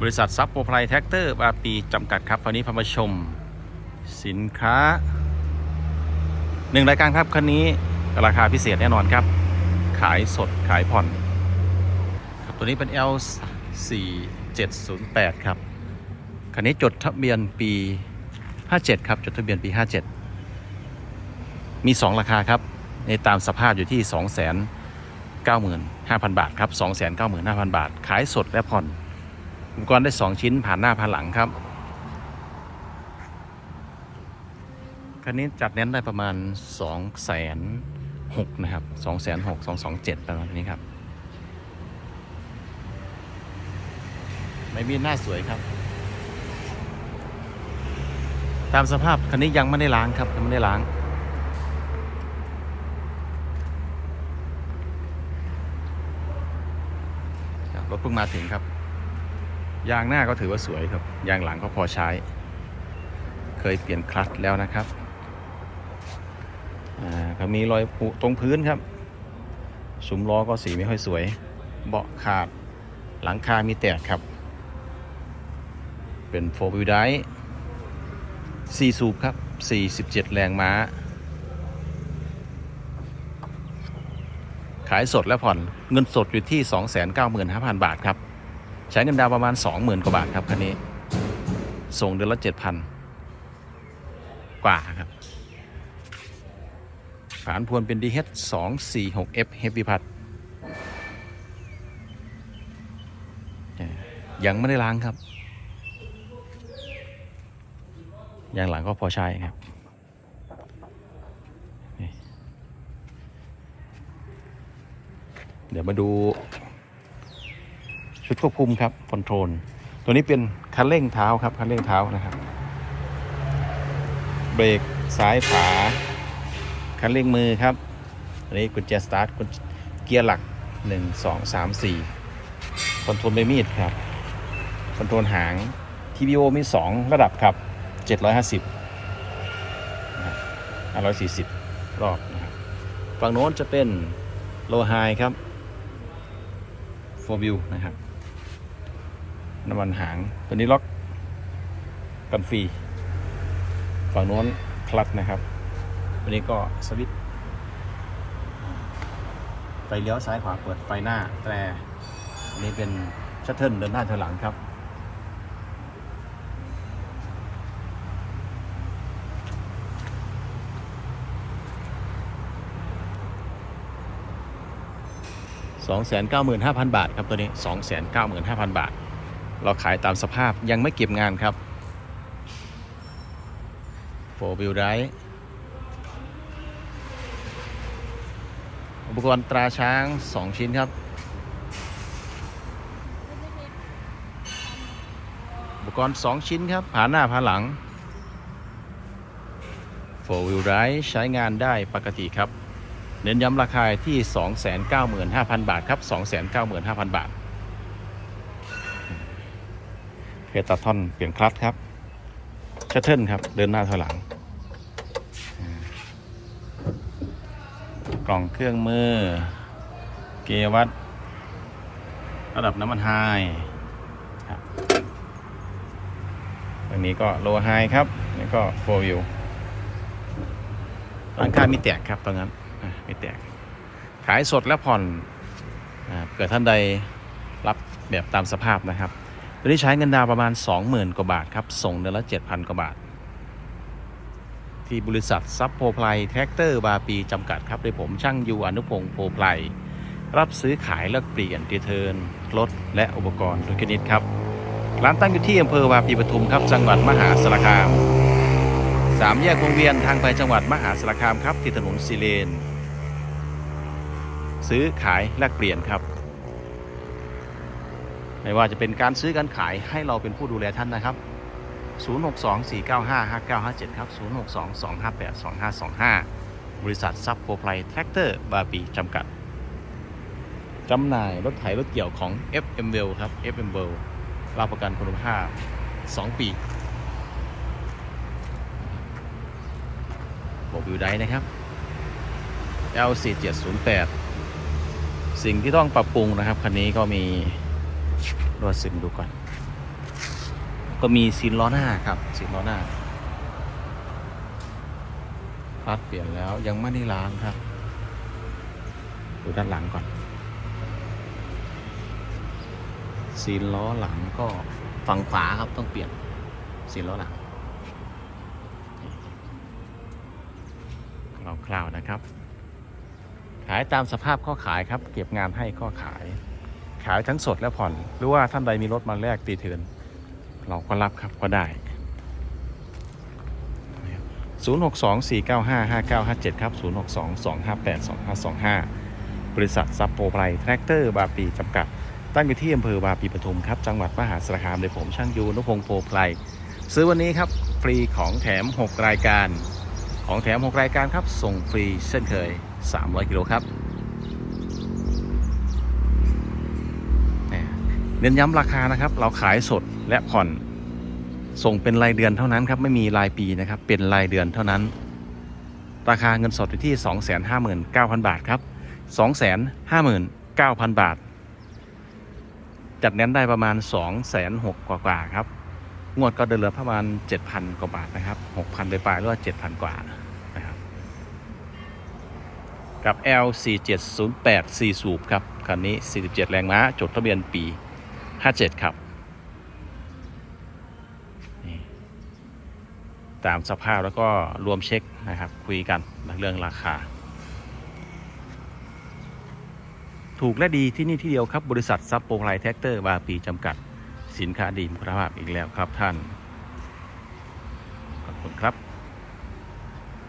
บริษัทซับโปรไพรแท็กเตอร์บาปีจำกัดครับวันนี้พามาชม สินค้าหนึ่งรายการครับคันนี้ราคาพิเศษแน่นอนครับ ขายสดขายผ่อน ครับตัวนี้เป็น L 4 7 0 8ครับคันนี้จดทะเบียนปี 57 ครับ จดทะเบียนปี 57 มี 2 ราคาครับ ในตามสภาพอยู่ที่ 2 9 5 0 0 0 บาทครับ 2 9 5 0 0 0 บาท ขายสดและผ่อน อุปกรณ์ได้ 2 ชิ้นผ่านหน้าผ่านหลังครับคันนี้จัดเน้นได้ประมาณ2 0 0 0 0นหนะครับ2 6 0 0 2 2 7ประมาณนี้ครับ ไม่มีหน้าสวยครับ ตามสภาพคันนี้ยังไม่ได้ล้างครับยังไม่ได้ล้างรถเพิ่งมาถึงครับ ยางหน้าก็ถือว่าสวยครับ ยางหลังก็พอใช้ เคยเปลี่ยนคลัตช์แล้วนะครับอ่าก็มีรอยผุตรงพื้นครับสุมล้อก็สีไม่ค่อยสวย เบาะขาดหลังคามีแตกครับ เป็นโฟวิวไดสี่สูบครับ 47 แรงม้า ขายสดและผ่อนเงินสดอยู่ที่ 295,000 บาทครับ ใช้เงินดาวประมาณ 20,000 กว่าบาทครับคันนี้ ส่งเดือนละ7,000 กว่าครับฐานพวนเป็น DH 2 4 6 F Heavy พัดยังไม่ได้ล้างครับยางหลังก็พอใช้ครับเดี๋ยวมาดู ชุดควบคุมครับคอนโทรลตัวนี้เป็นคันเร่งเท้าครับคันเร่งเท้านะครับ เบรกซ้ายขวาคันเร่งมือครับอันนี้กุญแจสตาร์ทกุญเกียร์หลัก 1 2 3 4 คอนโทรลใบมีดครับ คอนโทรลหาง TBO มี 2 ระดับครับ 750นะครับ540 รอบนะครับ ฝั่งโน้นจะเป็นโลไฮครับ4 view นะครับ น้ำมันหาง ตัวนี้ล็อกกันฟรี ฝั่งโน้นคลัตช์นะครับวันนี้ก็สวิตช์ไฟเลี้ยวซ้ายขวาเปิดไฟหน้า แต่อันนี้เป็นชัตเทิลเดินหน้าถอยหลังครับ 295,000 บาทครับตัวนี้ 295,000 บาท เราขายตามสภาพยังไม่เก็บงานครับ4 wheel drive อุปกรณ์ตราช้าง 2 ชิ้นครับ อุปกรณ์ 2 ชิ้นครับผ่าหน้าผ่าหลัง4 wheel drive ใช้งานได้ปกติครับ เน้นย้ำราคาที่ 295,000 บาทครับ 295,000 บาท เพตาทอนเปลี่ยนคลัตช์ครับชัตเทิลครับ เดินหน้าถอยหลัง กล่องเครื่องมือ เกียร์วัด ระดับน้ำมันไฮครับตรงนี้ก็โลไฮครับนี่ก็โฟวิวร้านค้ามีแตกครับตรงนั้นมีแตก ขายสดและผ่อนเผื่อท่านใดรับแบบตามสภาพนะครับ ตัวนี้ใช้เงินดาวประมาณ 20,000 กว่าบาทครับ ส่งเดือนละ 7,000 กว่าบาท ที่บริษัทซับโพไพลแท็กเตอร์บาปีจำกัดครับโดยผมช่างยูอนุพงศ์โพไพลรับซื้อขายและเปลี่ยนรีเทิร์นรถและอุปกรณ์ทุกชนิดครับ ร้านตั้งอยู่ที่อำเภอวาปีปทุมครับ จังหวัดมหาสารคามสามแยกวงเวียนทางไปจังหวัดมหาสารคามครับที่ถนนซีเลน ซื้อขายแลกเปลี่ยนครับ ไม่ว่าจะเป็นการซื้อการขายให้เราเป็นผู้ดูแลท่านนะครับ 0624955957 ครับ 0622582525 บริษัทซับโปรไพลแท็กเตอร์บาปีจำกัดจำหน่ายรถไถรถเกี่ยวของ FM w e l l ครับ FM w e l l รับประกันคุณภาพ 2 ปีบอกวิวได้นะครับ L4708 สิ่งที่ต้องปรับปรุงนะครับ คันนี้ก็มี รวดซึมดูก่อน ก็มีซีนล้อหน้าครับซีนล้อหน้าคลัดเปลี่ยนแล้วยังไม่ได้ล้างครับ ดูด้านหลังก่อน ซีนล้อหลังก็ฝั่งขวาครับต้องเปลี่ยนซีนล้อหลังคร่าวๆนะครับ ขายตามสภาพข้อขายครับ เก็บงานให้ข้อขาย ขายทั้งสดและผ่อน หรือว่าท่านใดมีรถมาแลกตีเถือนเราก็รับครับก็ได้ 0624955957 ครับ 0622582525 บริษัทซับโปรไพรแทรกเตอร์บาปีจำกัด ตั้งอยู่ที่อำเภอบาปีปทุมครับ จังหวัดมหาสารคามโดยผมช่างยูนุพงศ์โพไพรซื้อวันนี้ครับฟรีของแถม 6 รายการ ของแถม 6 รายการครับ ส่งฟรีเช่นเคย 300 กิโลครับเนี่ย เน้นย้ำราคานะครับ เราขายสดและผ่อน ส่งเป็นรายเดือนเท่านั้นครับไม่มีรายปีนะครับ เป็นรายเดือนเท่านั้น ราคาเงินสดอยู่ที่ 259,000 บาทครับ 259,000 บาท จัดแน้นได้ประมาณ 206,000กว่ากว่าๆครับ งวดก็เดินเหลือประมาณ 7,000 กว่าบาทนะครับ 6,000ไปปลายหรือว่า 7,000 กว่านะครับ กับ L4708 4สูบครับคันนี้ 47 แรงม้าจดทะเบียนปี 57 ครับ ตามสภาพแล้วก็รวมเช็คนะครับ คุยกันเรื่องราคา ถูกและดีที่นี่ที่เดียวครับ บริษัทซับโปรไลแท็กเตอร์บาปีจำกัด สินค้าดีมีคุณภาพอีกแล้วครับท่าน